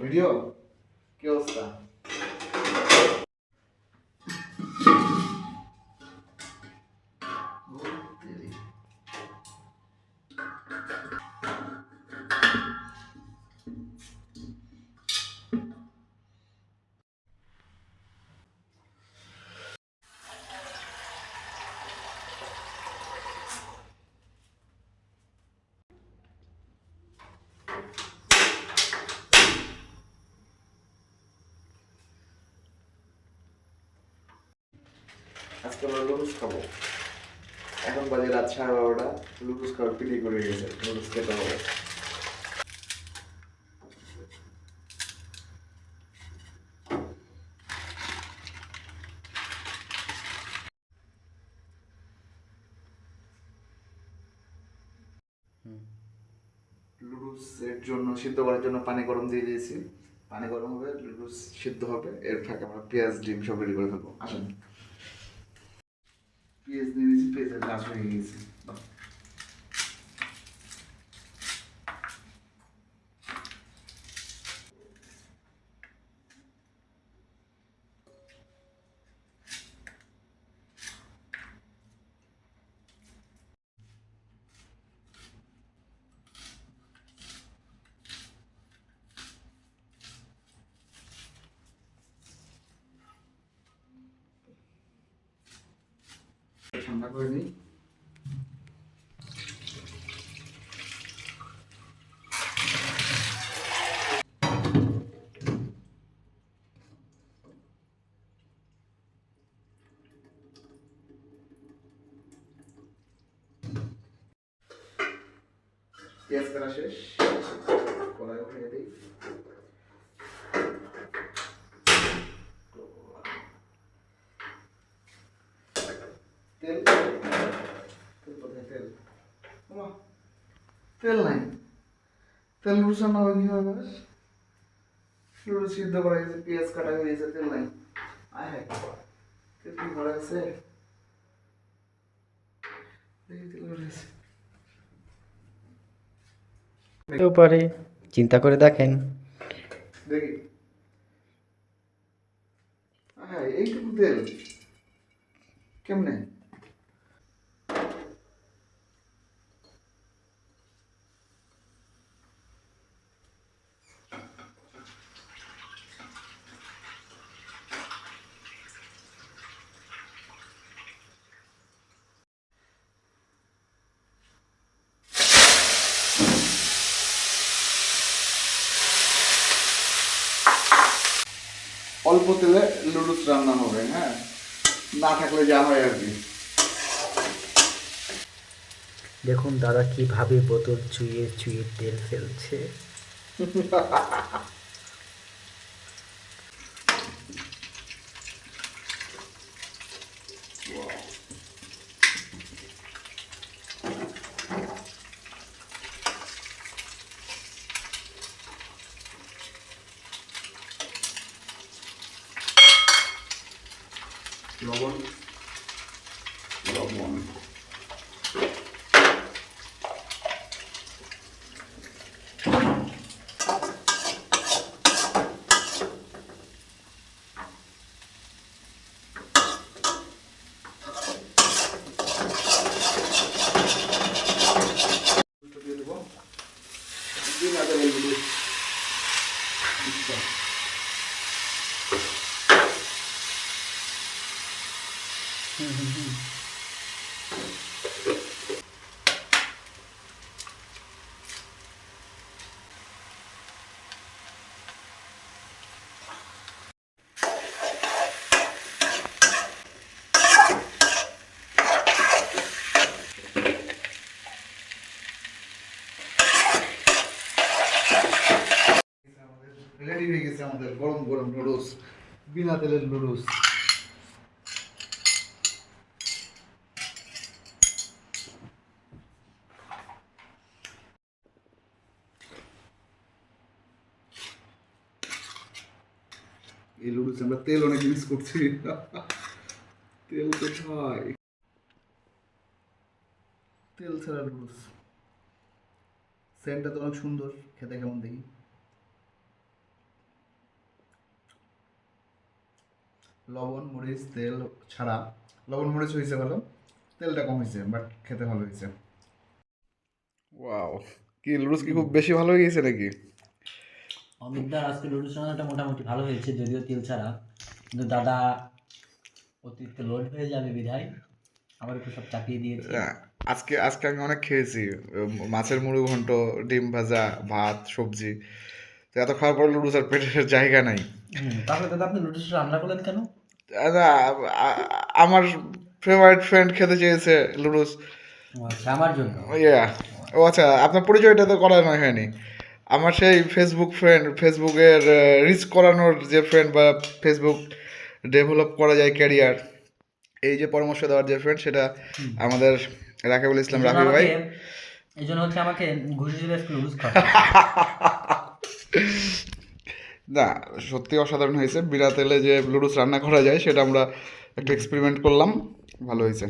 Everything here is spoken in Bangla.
ভিডিও? কি অবস্থা? আজকে আমরা লুডুস খাব। এখন বাজে রাত সাড়ে বারোটা লুডুস খাওয়ার পিলি করে গেছে লুডুস খেতে হবে। লুডুসের জন্য, সিদ্ধ করার জন্য পানি গরম দিয়ে দিয়েছি। পানি গরম হবে লুডুস সিদ্ধ হবে, এর ফাঁকে আমরা পেঁয়াজ, ডিম সব রেডি করে ফেলব। আসেন। পেঁয়াজ দিয়ে দিয়েছি পেঁয়াজের গাছ ঠান্ডা করে নিই। পেঁয়াজ কাটা শেষ কড়াই তেল তেল কোথায়? তেল। তেল নাই। তেল রুসা না হয় কীভাবে? শুরু সিদ্ধ করা গেছে পেঁয়াজ কাটা হয়ে গেছে তেল নাই। আয় হ্যাঁ তেল কি করা গেছে পারে। চিন্তা করে দেখেন। দেখি। হ্যাঁ এইটুকু তেল। কেমনে? অল্প তেলে লুডুস রান্না হবে হ্যাঁ? না থাকলে যা হয় আর কি। দেখুন দাদা কীভাবে বোতল চুইয়ে চুইয়ে তেল ফেলছে লবণ লবণ দিয়ে গেছে আমাদের গরম গরম নুডলস, বিনা তেলের নুডলস। এই নুডলস আমরা তেল অনেক ইউজ করছি। তেল তো কোথায় তেল ছাড়া নুডলস। সেন্টটা তো অনেক সুন্দর, খেতে কেমন দেখি? লবণ মরিচ তেল ছাড়া লবণ মরিচ হয়েছে ভালো তেলটা কম হয়েছে বাট খেতে ভালো হয়েছে ওয়াও কি লুডুস কি খুব বেশি ভালো হয়ে গেছে নাকি? অমিতদার আজকে লুডুস রান্নাটা মোটামুটি ভালো হয়েছে যদিও তেল ছাড়া। কিন্তু দাদা অতিরিক্ত লোড হয়ে যাবে বিধায় আমার একটু সব চাপিয়ে দিয়েছে। আজকে আজকে আমি অনেক খেয়েছি মাছের মুড়ি ঘন্ট ডিম ভাজা ভাত সবজি। তো এত খাওয়ার পর লুডুস আর পেটের জায়গা নাই। তাহলে দাদা আপনি লুডুস রান্না করলেন কেন? না, আমার ফেভারিট ফ্রেন্ড খেতে চেয়েছে লুডুস। আচ্ছা আমার জন্য? ইয়া ও আচ্ছা আপনার পরিচয়টা তো করা নয় হয়নি। আমার সেই ফেসবুক ফ্রেন্ড ফেসবুকের রিচ করানোর যে ফ্রেন্ড বা ফেসবুক ডেভেলপ করা যায় ক্যারিয়ার এই যে পরামর্শ দেওয়ার যে ফ্রেন্ড সেটা আমাদের রাকিবুল ইসলাম রাকিব ভাই। এই জন্য হচ্ছে আমাকে ঘুষি দিলে না, সত্যি অসাধারণ হয়েছে। বিনা তেলে যে লুডুস রান্না করা যায়, সেটা আমরা একটু এক্সপেরিমেন্ট করলাম। ভালো হয়েছে।